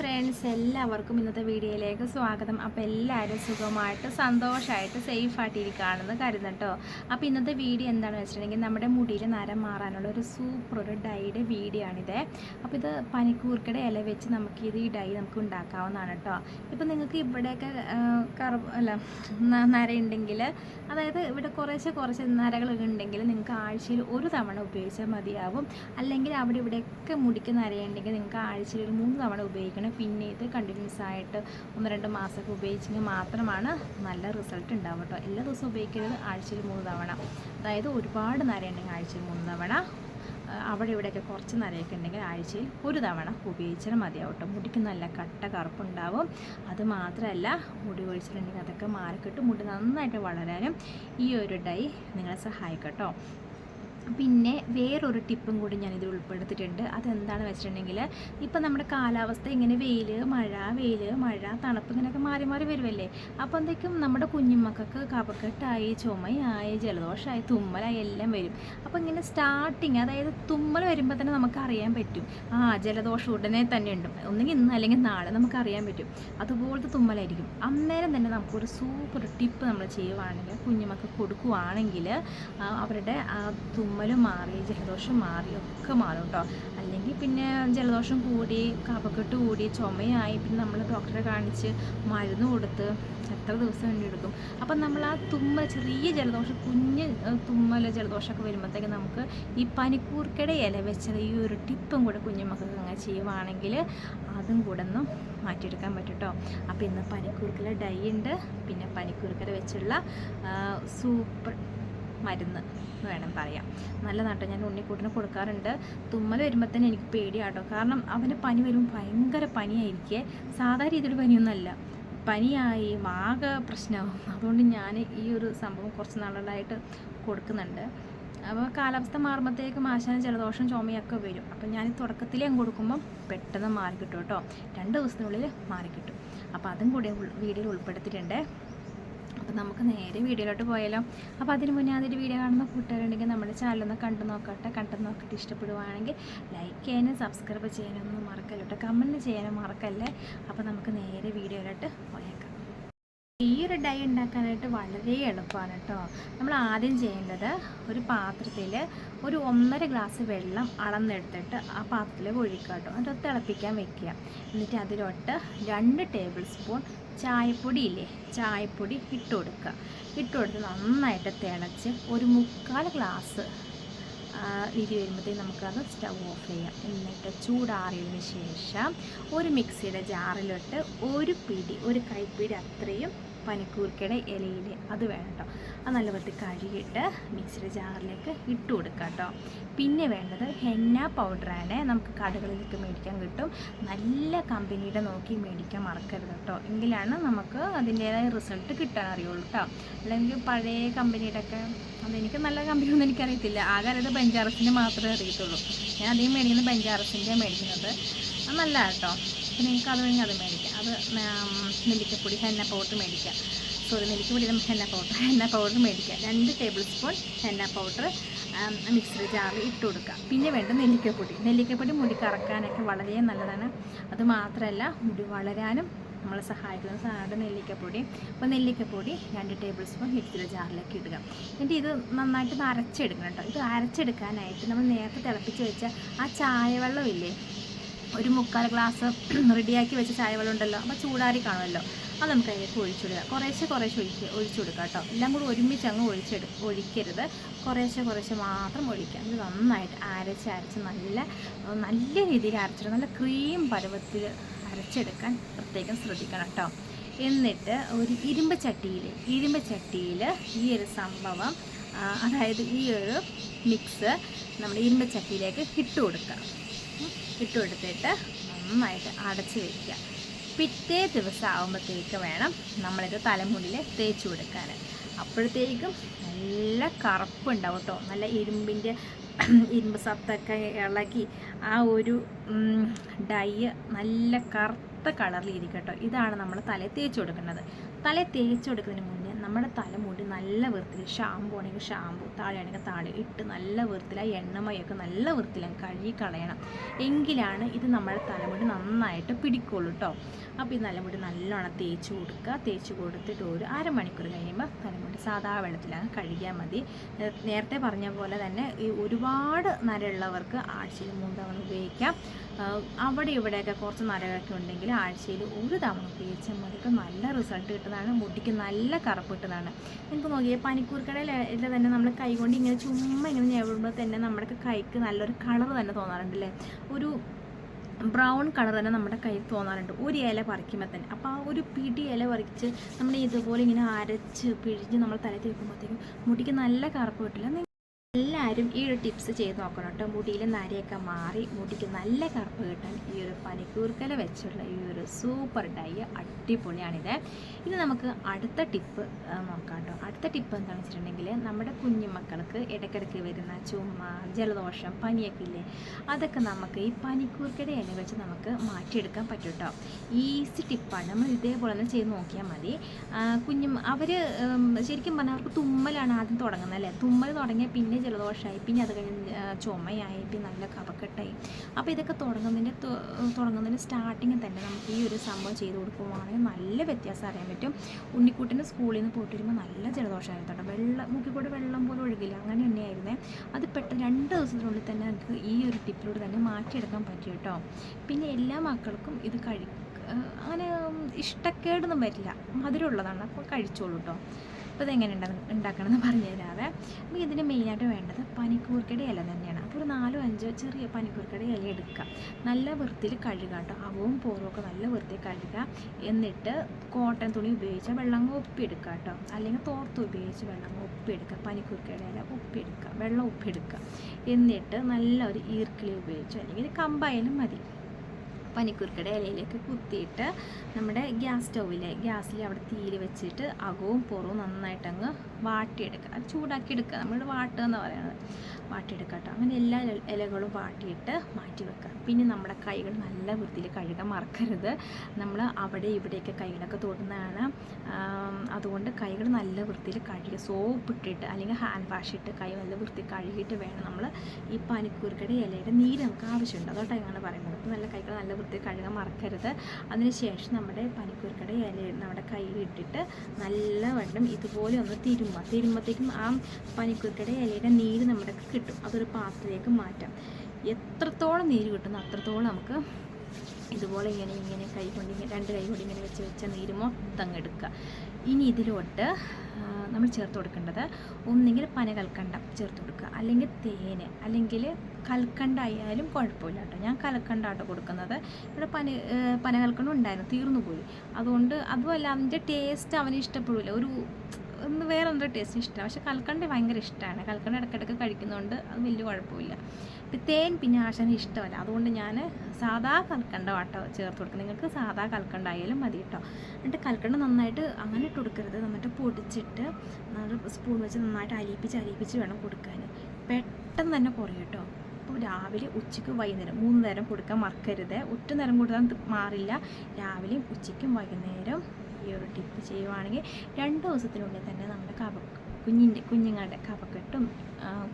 Friends എല്ലാവർക്കും ഇന്നത്തെ വീഡിയോയിലേക്ക് സ്വാഗതം. അപ്പോൾ എല്ലാവരും സുഖമായിട്ട് സന്തോഷമായിട്ട് സേഫായിട്ട് ഇരിക്കുകയാണെന്ന് കരുതട്ടോ. അപ്പോൾ ഇന്നത്തെ വീഡിയോ എന്താണെന്ന് വെച്ചിട്ടുണ്ടെങ്കിൽ നമ്മുടെ മുടിയിൽ നരം മാറാനുള്ള ഒരു സൂപ്പർ ഒരു ഡൈയുടെ വീഡിയോ ആണിത്. അപ്പോൾ ഇത് പനിക്കൂർക്കയുടെ ഇല വെച്ച് നമുക്ക് ഇത് ഈ ഡൈ നമുക്ക് ഉണ്ടാക്കാവുന്നതാണ് കേട്ടോ ഇപ്പോൾ നിങ്ങൾക്ക് ഇവിടെയൊക്കെ കറ അല്ല നരയുണ്ടെങ്കിൽ അതായത് ഇവിടെ കുറേശ്ശെ കുറച്ച് നരകളൊക്കെ ഉണ്ടെങ്കിൽ നിങ്ങൾക്ക് ആഴ്ചയിൽ ഒരു തവണ ഉപയോഗിച്ചാൽ മതിയാവും. അല്ലെങ്കിൽ അവിടെ ഇവിടെയൊക്കെ മുടിക്ക് നരയുണ്ടെങ്കിൽ നിങ്ങൾക്ക് ആഴ്ചയിൽ ഒരു മൂന്ന് തവണ ഉപയോഗിക്കണം. പിന്നെ ഇത് കണ്ടിന്യൂസ് ആയിട്ട് ഒന്ന് രണ്ട് മാസമൊക്കെ ഉപയോഗിച്ചെങ്കിൽ മാത്രമാണ് നല്ല റിസൾട്ട് ഉണ്ടാവും കേട്ടോ. എല്ലാ ദിവസവും ഉപയോഗിക്കരുത്. ആഴ്ചയിൽ മൂന്ന് തവണ. അതായത് ഒരുപാട് നരയുണ്ടെങ്കിൽ ആഴ്ചയിൽ മൂന്ന് തവണ. അവിടെ ഇവിടെയൊക്കെ കുറച്ച് നരയൊക്കെ ഉണ്ടെങ്കിൽ ആഴ്ചയിൽ ഒരു തവണ ഉപയോഗിച്ചാൽ മതിയാവും കേട്ടോ. മുടിക്ക് നല്ല കട്ട കറുപ്പുണ്ടാവും. അത് മാത്രമല്ല മുടി ഒഴിച്ചിട്ടുണ്ടെങ്കിൽ അതൊക്കെ മാറിക്കിട്ട്. മുടി നന്നായിട്ട് വളരാനും ഈ ഒരു ഡൈ നിങ്ങളെ സഹായിക്കും കേട്ടോ. പിന്നെ വേറൊരു ടിപ്പും കൂടി ഞാനിതിൽ ഉൾപ്പെടുത്തിയിട്ടുണ്ട്. അതെന്താണെന്ന് വെച്ചിട്ടുണ്ടെങ്കിൽ ഇപ്പം നമ്മുടെ കാലാവസ്ഥ ഇങ്ങനെ വെയിൽ മഴ വെയിൽ മഴ തണുപ്പ് ഇങ്ങനെയൊക്കെ മാറി മാറി വരുമല്ലേ അപ്പോൾ എന്തൊക്കെയും നമ്മുടെ കുഞ്ഞുമക്കൾക്ക് കപക്കെട്ടായി ചുമയായി ജലദോഷമായി തുമ്മലായി എല്ലാം വരും. അപ്പോൾ ഇങ്ങനെ സ്റ്റാർട്ടിങ് അതായത് തുമ്മൽ വരുമ്പോൾ തന്നെ നമുക്ക് അറിയാൻ പറ്റും. ആ ജലദോഷം ഉടനെ തന്നെ ഉണ്ട്. ഒന്നുകിൽ ഇന്ന് അല്ലെങ്കിൽ നാളെ നമുക്ക് അറിയാൻ പറ്റും. അതുപോലത്തെ തുമ്മലായിരിക്കും. അന്നേരം തന്നെ നമുക്കൊരു സൂപ്പർ ടിപ്പ് നമ്മൾ ചെയ്യുവാണെങ്കിൽ കുഞ്ഞുമക്കൾ കൊടുക്കുവാണെങ്കിൽ അവരുടെ ആ തുമ്മലും മാറി ജലദോഷം മാറി ഒക്കെ മാറും കേട്ടോ അല്ലെങ്കിൽ പിന്നെ ജലദോഷം കൂടി കഫക്കെട്ട് കൂടി ചുമയായി പിന്നെ നമ്മൾ ഡോക്ടറെ കാണിച്ച് മരുന്ന് കൊടുത്ത് എത്ര ദിവസം വേണ്ടി എടുക്കും. അപ്പം നമ്മൾ ആ തുമ്മൽ ചെറിയ ജലദോഷം കുഞ്ഞ് തുമ്മൽ ജലദോഷമൊക്കെ വരുമ്പോഴത്തേക്ക് നമുക്ക് ഈ പനിക്കൂർക്കയുടെ ഇല വെച്ചത് ഈ ഒരു ടിപ്പും കൂടെ കുഞ്ഞുമക്കൾക്ക് അങ്ങനെ ചെയ്യുവാണെങ്കിൽ അതും കൂടെ ഒന്ന് മാറ്റിയെടുക്കാൻ പറ്റും കേട്ടോ അപ്പോൾ ഇന്ന് പനിക്കൂർക്കല ഡൈ ഉണ്ട് പിന്നെ പനിക്കൂർക്കല വെച്ചുള്ള സൂപ്പർ മരുന്ന് എന്ന് വേണം പറയാം. നല്ലതാട്ടോ ഞാൻ ഉണ്ണിക്കൂട്ടിന് കൊടുക്കാറുണ്ട്. തുമ്മൽ വരുമ്പോൾ തന്നെ എനിക്ക് പേടിയാട്ടോ. കാരണം അവന് പനി വരുമ്പോൾ ഭയങ്കര പനിയായിരിക്കേ. സാധാരണ രീതിയിൽ പനിയൊന്നുമല്ല. പനിയായി ആകെ പ്രശ്നമാവും അതുകൊണ്ട് ഞാൻ ഈ ഒരു സംഭവം കുറച്ച് നാളുകളായിട്ട് കൊടുക്കുന്നുണ്ട്. അപ്പോൾ കാലാവസ്ഥ മാറുമ്പോഴത്തേക്കും ആശാന ജലദോഷം ചുമയൊക്കെ വരും. അപ്പോൾ ഞാൻ തുടക്കത്തിൽ അങ്ങ് കൊടുക്കുമ്പം പെട്ടെന്ന് മാറിക്കിട്ടും കേട്ടോ രണ്ട് ദിവസത്തിനുള്ളിൽ മാറിക്കിട്ടും അപ്പോൾ അതും കൂടി വീഡിയോയിൽ ഉൾപ്പെടുത്തിയിട്ടുണ്ട്. നമുക്ക് നേരെ വീഡിയോയിലോട്ട് പോയാലോ. അപ്പോൾ അതിന് മുന്നേ അതിന്റെ വീഡിയോ കാണുന്ന കൂട്ടുകാരുണ്ടെങ്കിൽ നമ്മുടെ ചാനലൊന്ന് കണ്ടു നോക്കട്ടെ. കണ്ടു നോക്കിയിട്ട് ഇഷ്ടപ്പെടുവാണെങ്കിൽ ലൈക്ക് ചെയ്യാനും സബ്സ്ക്രൈബ് ചെയ്യാനൊന്നും മറക്കല്ല. കേട്ടോ കമന്റ് ചെയ്യാനും മറക്കല്ലേ. അപ്പോൾ നമുക്ക് നേരെ വീഡിയോയിലോട്ട് പോയേക്കാം ഈ ഒരു ഡൈ ഉണ്ടാക്കാനായിട്ട് വളരെ എളുപ്പമാണ് കേട്ടോ. നമ്മൾ ആദ്യം ചെയ്യേണ്ടത് ഒരു പാത്രത്തിൽ ഒരു ഒന്നര ഗ്ലാസ് വെള്ളം അളന്നെടുത്തിട്ട് ആ പാത്രത്തിലേക്ക് ഒഴിക്കുക കേട്ടോ. എന്നിട്ട് തിളപ്പിക്കാൻ വെക്കുക. എന്നിട്ട് അതിലോട്ട് രണ്ട് ടേബിൾ സ്പൂൺ ചായപ്പൊടി ഇല്ലേ? ചായപ്പൊടി ഇട്ടുകൊടുക്കുക കൊടുക്കുക. ഇട്ട് കൊടുത്ത് നന്നായിട്ട് തിളച്ച് ഒരു മുക്കാൽ ഗ്ലാസ് ഇരി വരുമ്പോഴത്തേക്ക് നമുക്കത് സ്റ്റവ് ഓഫ് ചെയ്യാം. എന്നിട്ട് ചൂടാറിയതിന് ശേഷം ഒരു മിക്സിയുടെ ജാറിലിട്ട് ഒരു പിടി ഒരു കൈപ്പിടി അത്രയും പനിക്കൂർക്കയുടെ ഇലയിൽ അത് വേണം കേട്ടോ അത് നല്ല വൃത്തി കഴുകിയിട്ട് മിക്സിയുടെ ജാറിലേക്ക് ഇട്ട് കൊടുക്കുക കേട്ടോ പിന്നെ വേണ്ടത് ഹെന്ന പൗഡറാണ്. നമുക്ക് കടകളിലേക്ക് മേടിക്കാൻ കിട്ടും. നല്ല കമ്പനിയുടെ നോക്കി മേടിക്കാൻ മറക്കരുത് കേട്ടോ എങ്കിലാണ് നമുക്ക് അതിന്റേതായ റിസൾട്ട് കിട്ടാൻ അറിയുള്ളൂ കേട്ടോ അല്ലെങ്കിൽ പഴയ കമ്പനിയുടെ ഒക്കെ അതെനിക്ക് നല്ല കമ്പനിയൊന്നും എനിക്കറിയത്തില്ല. ആകെ അറിയത് ബെഞ്ചാറസിന്റെ മാത്രമേ അറിയത്തുള്ളൂ. ഞാൻ അധികം മേടിക്കുന്നത് ബെഞ്ചാറസിന്റെ മേടിക്കുന്നത്. അത് നല്ലതാണ് കേട്ടോ അപ്പോൾ നിങ്ങൾക്ക് അത് വേണമെങ്കിൽ അത് മേടിക്കാം അത് നെല്ലിക്കപ്പൊടി ഹെന്ന പൗഡർ മേടിക്കാം. സോറി നെല്ലിക്കപ്പൊടി ഹെന്ന പൗഡർ ഹെന്ന പൗഡർ മേടിക്കാം. രണ്ട് ടേബിൾ സ്പൂൺ ഹെന്ന പൗഡർ മിക്സറി ജാറിൽ ഇട്ട് കൊടുക്കുക. പിന്നെ വേണ്ട നെല്ലിക്കപ്പൊടി. നെല്ലിക്കപ്പൊടി മുടി കറക്കാനൊക്കെ വളരെ നല്ലതാണ്. അത് മാത്രമല്ല മുടി വളരാനും നമ്മളെ സഹായിക്കുന്ന സാധനം നെല്ലിക്കപ്പൊടി. അപ്പോൾ നെല്ലിക്കപ്പൊടി രണ്ട് ടേബിൾ സ്പൂൺ മിക്സിയുടെ ജാറിലേക്ക് ഇടുക. എന്നിട്ട് ഇത് നന്നായിട്ട് അരച്ചെടുക്കണം കേട്ടോ. ഇത് അരച്ചെടുക്കാനായിട്ട് നമ്മൾ നേരത്തെ തിളപ്പിച്ച് വെച്ച ആ ചായവെള്ളമില്ലേ ഒരു മുക്കാൽ ഗ്ലാസ് റെഡിയാക്കി വെച്ച ചായവെള്ളം ഉണ്ടല്ലോ അപ്പോൾ ചൂടാറി കാണുമല്ലോ. അത് നമുക്ക് അതിലേക്ക് ഒഴിച്ചിടുക കുറേശ്ശെ കുറേശ്ശെ ഒഴിച്ച് ഒഴിച്ചു കൊടുക്കുക കേട്ടോ. എല്ലാം കൂടി ഒരുമിച്ച് അങ്ങ് ഒഴിച്ചെടു ഒഴിക്കരുത്. കുറേശ്ശെ കുറേശ്ശെ മാത്രം ഒഴിക്കുക ഇത് നന്നായിട്ട് അരച്ച് അരച്ച് നല്ല നല്ല രീതിയിൽ അരച്ചിട്ട് നല്ല ക്രീം പരുവത്തിൽ അരച്ചെടുക്കാൻ പ്രത്യേകം ശ്രദ്ധിക്കണം കേട്ടോ. എന്നിട്ട് ഒരു ഇരുമ്പ് ചട്ടിയിൽ ഇരുമ്പ് ചട്ടിയിൽ ഈ ഒരു സംഭവം അതായത് ഈ ഒരു മിക്സ് നമ്മൾ ഇരുമ്പ് ചട്ടിയിലേക്ക് ഇട്ട് കൊടുക്കുക. ഇട്ട് കൊടുത്തിട്ട് നന്നായിട്ട് അടച്ച് വയ്ക്കുക പിറ്റേ ദിവസം ആകുമ്പോഴത്തേക്ക് വേണം നമ്മളിത് തലമുടിയിൽ തേച്ച് കൊടുക്കാൻ. അപ്പോഴത്തേക്കും നല്ല കറുപ്പുണ്ടാവും കേട്ടോ. നല്ല ഇരുമ്പിന്റെ ഇരുമ്പ് സത്തൊക്കെ ഇളകി ആ ഒരു ഡൈ നല്ല കറുത്ത കളറിൽ ഇരിക്കട്ടോ കേട്ടോ. ഇതാണ് നമ്മൾ തലയിൽ തേച്ച് കൊടുക്കുന്നത്. തലയിൽ തേച്ച് കൊടുക്കുന്നതിന് നമ്മുടെ തലമുടി നല്ല വൃത്തിയിൽ ഷാമ്പു ആണെങ്കിൽ ഷാമ്പു താഴെയാണെങ്കിൽ താഴെ ഇട്ട് നല്ല വൃത്തിയിൽ ആ എണ്ണമയൊക്കെ നല്ല വൃത്തിയിൽ കഴുകി കളയണം. എങ്കിലാണ് ഇത് നമ്മുടെ തലമുടി നന്നായിട്ട് പിടിക്കുള്ളൂ കേട്ടോ അപ്പോൾ ഈ തലമുടി നല്ലോണം തേച്ച് കൊടുക്കുക. തേച്ച് കൊടുത്തിട്ട് ഒരു അരമണിക്കൂർ കഴിയുമ്പോൾ തലമുടി സാധാ വെള്ളത്തിലാണ് കഴുകിയാൽ മതി. നേരത്തെ പറഞ്ഞ പോലെ തന്നെ ഈ ഒരുപാട് നരയുള്ളവർക്ക് ആഴ്ചയിൽ മൂന്ന് തവണ ഉപയോഗിക്കാം. അവിടെ ഇവിടെയൊക്കെ കുറച്ച് നരകളൊക്കെ ഉണ്ടെങ്കിൽ ആഴ്ചയിൽ ഒരു തവണ ഉപയോഗിച്ചാൽ മതി. നല്ല റിസൾട്ട് കിട്ടുന്നതാണ് മുടിക്ക് നല്ല കറുപ്പ് കിട്ടുന്നതാണ് എനിക്ക് നോക്കിയാൽ പനിക്കൂർക്കടയിലെ തന്നെ നമ്മൾ കൈകൊണ്ട് ഇങ്ങനെ ചുമ്മാ ഇങ്ങനെ ഞെവിടുമ്പോൾ തന്നെ നമ്മുടെ കൈക്ക് നല്ലൊരു കളർ തന്നെ തോന്നാറുണ്ട് അല്ലേ ഒരു ബ്രൗൺ കളർ തന്നെ നമ്മുടെ കയ്യിൽ തോന്നാറുണ്ട്. ഒരു ഇല പറിക്കുമ്പോൾ തന്നെ. അപ്പോൾ ആ ഒരു പിടി ഇല പറിച്ച് നമ്മൾ ഇതുപോലെ ഇങ്ങനെ അരച്ച് പിഴിഞ്ഞ് നമ്മൾ തലയിൽ തേക്കുമ്പോഴത്തേക്കും മുടിക്ക് നല്ല കറുപ്പ് കിട്ടില്ല. എല്ലാവരും ഈ ഒരു ടിപ്സ് ചെയ്ത് നോക്കണം കേട്ടോ. മുടിയിൽ നരയൊക്കെ മാറി മുടിക്ക് നല്ല കറുപ്പ് കിട്ടാൻ ഈ ഒരു പനിക്കൂർക്കല വെച്ചുള്ള ഈ ഒരു സൂപ്പർ ഡൈ അടിപൊളിയാണിത്. ഇനി നമുക്ക് അടുത്ത ടിപ്പ് നോക്കാം കേട്ടോ. അടുത്ത ടിപ്പ് എന്താണെന്ന് വെച്ചിട്ടുണ്ടെങ്കിൽ നമ്മുടെ കുഞ്ഞുമക്കൾക്ക് ഇടയ്ക്കിടയ്ക്ക് വരുന്ന ചുമ ജലദോഷം പനിയൊക്കെ ഇല്ലേ? അതൊക്കെ നമുക്ക് ഈ പനിക്കൂർക്കയുടെ ഇല വെച്ച് നമുക്ക് മാറ്റിയെടുക്കാൻ പറ്റും കേട്ടോ. ഈസി ടിപ്പാണ്. നമ്മൾ ഇതേപോലെ തന്നെ ചെയ്ത് നോക്കിയാൽ മതി. കുഞ്ഞു അവർ ശരിക്കും പറഞ്ഞാൽ അവർക്ക് തുമ്മലാണ് ആദ്യം തുടങ്ങുന്നത് അല്ലേ? തുമ്മൽ തുടങ്ങിയാൽ പിന്നെ ജലദോഷമായി പിന്നെ അത് കഴിഞ്ഞ് ചുമയായി പിന്നെ നല്ല കഫക്കെട്ടായി. അപ്പോൾ ഇതൊക്കെ തുടങ്ങുന്നതിന്റെ തുടങ്ങുന്നതിന്റെ സ്റ്റാർട്ടിങ്ങിൽ തന്നെ നമുക്ക് ഈ ഒരു സംഭവം ചെയ്ത് കൊടുക്കുവാണെങ്കിൽ നല്ല വ്യത്യാസം അറിയാൻ പറ്റും. ഉണ്ണിക്കുട്ടിന്റെ സ്കൂളിൽ നിന്ന് പോയിട്ട് വരുമ്പോൾ നല്ല ജലദോഷമായിരുന്നു കേട്ടോ. വെള്ളം മുക്കിക്കൂടെ വെള്ളം പോലും ഒഴുകില്ല. അങ്ങനെ തന്നെയായിരുന്നേ. അത് പെട്ടെന്ന് രണ്ട് ദിവസത്തിനുള്ളിൽ തന്നെ നമുക്ക് ഈ ഒരു ടിപ്പിലൂടെ തന്നെ മാറ്റിയെടുക്കാൻ പറ്റും കേട്ടോ. പിന്നെ എല്ലാ മക്കൾക്കും ഇത് കഴി അങ്ങനെ ഇഷ്ടക്കേടൊന്നും വരില്ല. മധുരമുള്ളതാണ്. അപ്പോൾ കഴിച്ചോളൂ കേട്ടോ. അപ്പോൾ ഇതെങ്ങനെ ഉണ്ടാക്കണമെന്ന് പറഞ്ഞു തരാവേ. അപ്പോൾ ഇതിന് മെയിനായിട്ട് വേണ്ടത് പനിക്കൂർക്കയുടെ ഇല തന്നെയാണ്. അപ്പോൾ ഒരു നാലോ അഞ്ചോ ചെറിയ പനിക്കൂർക്കയുടെ ഇല എടുക്കുക. നല്ല വൃത്തിയിൽ കഴുകുക കേട്ടോ. അവവും പോറും ഒക്കെ നല്ല വൃത്തിയിൽ കഴുകുക. എന്നിട്ട് കോട്ടൺ തുണി ഉപയോഗിച്ച് വെള്ളം ഒപ്പിയെടുക്കുക കേട്ടോ. അല്ലെങ്കിൽ തോർത്ത് ഉപയോഗിച്ച് വെള്ളം ഒപ്പിയെടുക്കുക പനിക്കൂർക്കയുടെ ഇല ഒപ്പിയെടുക്കുക വെള്ളം ഒപ്പിയെടുക്കുക എന്നിട്ട് നല്ല ഒരു ഈർക്കിളി ഉപയോഗിച്ച് അല്ലെങ്കിൽ കമ്പായാലും മതി. പനിക്കൂർക്കയുടെ ഇലയിലേക്ക് കുത്തിയിട്ട് നമ്മുടെ ഗ്യാസ് സ്റ്റൗവിലെ ഗ്യാസിൽ അവിടെ തീയിൽ വെച്ചിട്ട് അകവും പുറവും നന്നായിട്ട് അങ്ങ് വാട്ടിയെടുക്കുക. അത് ചൂടാക്കി എടുക്കുക. നമ്മൾ വാട്ടുക എന്ന് പറയുന്നത് വാട്ടിയെടുക്കുക കേട്ടോ. അങ്ങനെ എല്ലാ ഇലകളും വാട്ടിയിട്ട് മാറ്റി വെക്കുക. പിന്നെ നമ്മുടെ കൈകൾ നല്ല വൃത്തിയിൽ കഴുകാൻ മറക്കരുത്. നമ്മൾ അവിടെ ഇവിടെയൊക്കെ കൈകളൊക്കെ തൊടുന്നതാണ്. അതുകൊണ്ട് കൈകൾ നല്ല വൃത്തിയിൽ കഴുകി സോപ്പ് ഇട്ടിട്ട് അല്ലെങ്കിൽ ഹാൻഡ് വാഷ് ഇട്ട് കൈ നല്ല വൃത്തി കഴുകിയിട്ട് വേണം നമ്മൾ ഈ പനിക്കൂർക്കയുടെ ഇലയുടെ നീര് നമുക്ക് ആവശ്യമുണ്ട്. അതോട്ടാണ് ഞങ്ങൾ പറയുന്നത്. നല്ല കൈകൾ നല്ല വൃത്തിയിൽ കഴുകാൻ മറക്കരുത്. അതിനുശേഷം നമ്മുടെ പനിക്കൂർക്കയുടെ ഇല നമ്മുടെ കയ്യിൽ ഇട്ടിട്ട് നല്ല വണ്ണം ഇതുപോലെ ഒന്ന് തിരുമ്മുക. തിരുമ്പത്തേക്കും ആ പനിക്കൂർക്കയുടെ ഇലയുടെ നീര് നമ്മുടെ കിട്ടും. അതൊരു പാത്രത്തിലേക്ക് മാറ്റാം. എത്രത്തോളം നീര് കിട്ടുന്നു അത്രത്തോളം നമുക്ക് ഇതുപോലെ ഇങ്ങനെ ഇങ്ങനെ കൈ കൊണ്ട് ഇങ്ങനെ രണ്ട് കൈ കൊണ്ട് ഇങ്ങനെ വെച്ച് വെച്ച നീര് മൊത്തം എടുക്കുക ഇനി ഇതിലോട്ട് നമ്മൾ ചേർത്ത് കൊടുക്കേണ്ടത് ഒന്നെങ്കിൽ പന കൽക്കണ്ടം ചേർത്ത് കൊടുക്കുക. അല്ലെങ്കിൽ തേന് അല്ലെങ്കിൽ കൽക്കണ്ട ആയാലും കുഴപ്പമില്ല കേട്ടോ. ഞാൻ കൽക്കണ്ടാട്ടോ കൊടുക്കുന്നത്. ഇവിടെ പന പന കൽക്കണ്ടം ഉണ്ടായിരുന്നു തീർന്നു പോയി. അതുകൊണ്ട് അതുമല്ല അതിന്റെ ടേസ്റ്റ് അവന് ഇഷ്ടപ്പെടില്ല ഒരു ഒന്ന് വേറെ ടേസ്റ്റ് ഇഷ്ടമാണ് പക്ഷെ കൽക്കണ്ട ഭയങ്കര ഇഷ്ടമാണ് കൽക്കണ്ട ഇടയ്ക്കിടയ്ക്ക് കഴിക്കുന്നതുകൊണ്ട് അത് വലിയ കുഴപ്പമില്ല. തേൻ പിന്നെ ആശാന് ഇഷ്ടമല്ല. അതുകൊണ്ട് ഞാൻ സാധാ കൽക്കണ്ട വാട്ടോ ചേർത്ത് കൊടുക്കും. നിങ്ങൾക്ക് സാധാ കൽക്കണ്ട ആയാലും മതി കേട്ടോ എന്നിട്ട് കൽക്കണ്ട നന്നായിട്ട് അങ്ങനെ ഇട്ട് കൊടുക്കരുത്. നന്നായിട്ട് പൊടിച്ചിട്ട് സ്പൂൺ വെച്ച് നന്നായിട്ട് അലിയിപ്പിച്ച് അലിയിപ്പിച്ച് വേണം കൊടുക്കാൻ പെട്ടെന്ന് തന്നെ കുറയും കേട്ടോ അപ്പോൾ രാവിലെ ഉച്ചയ്ക്ക് വൈകുന്നേരം മൂന്ന് നേരം കൊടുക്കാൻ മറക്കരുത്. ഒറ്റ നേരം കൊടുത്താൽ മാറില്ല. രാവിലെയും ഉച്ചയ്ക്കും വൈകുന്നേരം ഈ ഒരു ടിപ്പ് ചെയ്യുവാണെങ്കിൽ രണ്ട് ദിവസത്തിനുള്ളിൽ തന്നെ നമ്മുടെ കപ കുഞ്ഞിന്റെ കുഞ്ഞുങ്ങളുടെ കഫക്കെട്ടും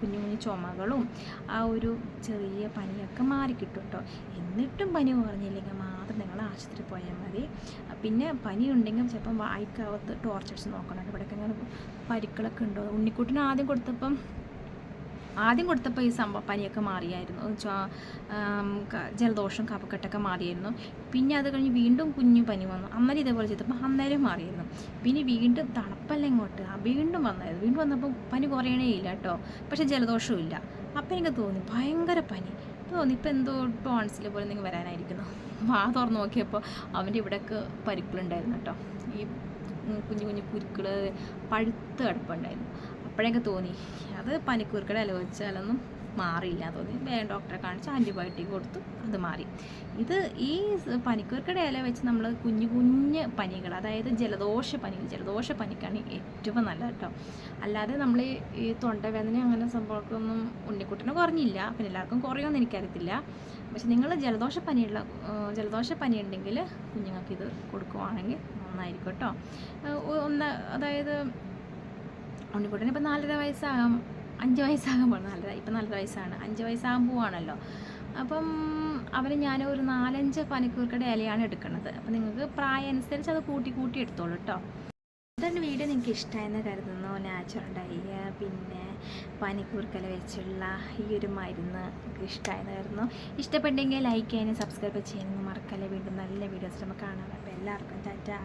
കുഞ്ഞു കുഞ്ഞു ചുമകളും ആ ഒരു ചെറിയ പനിയൊക്കെ മാറിക്കിട്ടും കേട്ടോ എന്നിട്ടും പനി കുറഞ്ഞില്ലെങ്കിൽ മാത്രം നിങ്ങൾ ആശുപത്രി പോയാൽ മതി. പിന്നെ പനി ഉണ്ടെങ്കിൽ ചിലപ്പം വായിക്കകത്ത് ടോർച്ചടിച്ച് നോക്കണം. ഇവിടെയൊക്കെ ഇങ്ങനെ പരിക്കളൊക്കെ ഉണ്ടോ? ഉണ്ണിക്കുട്ടിന് ആദ്യം കൊടുത്തപ്പം ആദ്യം കൊടുത്തപ്പോൾ ഈ സംഭവം പനിയൊക്കെ മാറിയായിരുന്നു. ജലദോഷം കഫക്കെട്ടൊക്കെ മാറിയായിരുന്നു പിന്നെ അത് കഴിഞ്ഞ് വീണ്ടും കുഞ്ഞു പനി വന്നു. അന്നേരം ഇതേപോലെ ചെയ്തപ്പോൾ അന്നേരം മാറിയിരുന്നു. പിന്നെ വീണ്ടും തണുപ്പല്ല ഇങ്ങോട്ട്. വീണ്ടും വന്നായിരുന്നു. വീണ്ടും വന്നപ്പോൾ പനി കുറയണേ ഇല്ല കേട്ടോ. പക്ഷേ ജലദോഷവും ഇല്ല. അപ്പം എനിക്ക് തോന്നി ഭയങ്കര പനി. തോന്നി ഇപ്പം എന്തോ ടോൺസിൽ പോലെ നിങ്ങൾ വരാനായിരിക്കുന്നു. വാ തുറന്ന് നോക്കിയപ്പോൾ അവന്റെ ഇവിടെയൊക്കെ പരിക്കുകളുണ്ടായിരുന്നു കേട്ടോ. ഈ കുഞ്ഞു കുഞ്ഞു കുരുക്കൾ പഴുത്ത് കിടപ്പുണ്ടായിരുന്നു. അപ്പോഴൊക്കെ തോന്നി അത് പനിക്കൂർക്കട വെച്ചാലൊന്നും മാറിയില്ല തോന്നി. വേഗം ഡോക്ടറെ കാണിച്ച് ആന്റിബയോട്ടിക് കൊടുത്തു അത് മാറി. ഇത് ഈ പനിക്കൂർക്കയുടെ ഇല വെച്ച് നമ്മൾ കുഞ്ഞു കുഞ്ഞ് പനികൾ അതായത് ജലദോഷ പനികൾ ജലദോഷ പനിക്കാണ് ഏറ്റവും നല്ല കേട്ടോ. അല്ലാതെ നമ്മൾ ഈ തൊണ്ടവേദന അങ്ങനെ സംഭവമൊന്നും ഉണ്ണിക്കുട്ടന് കുറഞ്ഞില്ല. പിന്നെ എല്ലാവർക്കും കുറയുമെന്ന് എനിക്കറിയത്തില്ല. പക്ഷെ നിങ്ങൾ ജലദോഷ പനിയുള്ള ജലദോഷ പനി ഉണ്ടെങ്കിൽ കുഞ്ഞുങ്ങൾക്ക് ഇത് കൊടുക്കുവാണെങ്കിൽ നന്നായിരിക്കും കേട്ടോ. ഒന്ന് അതായത് ഉണ്ണിക്കുട്ടന് ഇപ്പം നാലര വയസ്സാകാം അഞ്ച് വയസ്സാകുമ്പോൾ നാലര ഇപ്പം നാലര വയസ്സാണ് അഞ്ച് വയസ്സാകാൻ അപ്പം അവന് ഞാൻ ഒരു നാലഞ്ച് പനിക്കൂർക്കയുടെ ഇലയാണ് എടുക്കുന്നത്. അപ്പം നിങ്ങൾക്ക് പ്രായം അനുസരിച്ച് അത് കൂട്ടി കൂട്ടി എടുത്തോളൂ കേട്ടോ ഇതാണ് വീഡിയോ നിങ്ങൾക്ക് ഇഷ്ടമായെന്ന് കരുതുന്നു. നാച്ചുറൽ ഡൈയ പിന്നെ പനിക്കൂർക്കല വെച്ചുള്ള ഈ ഒരു മരുന്ന് ഇഷ്ടമായെന്ന് കരുതുന്നു. ഇഷ്ടപ്പെട്ടെങ്കിൽ ലൈക്ക് ചെയ്യാനും സബ്സ്ക്രൈബ് ചെയ്യാനും മറക്കല്ലേ. വീണ്ടും നല്ല വീഡിയോസ് നമുക്ക് കാണാം. അപ്പോൾ എല്ലാവർക്കും ടാറ്റാ.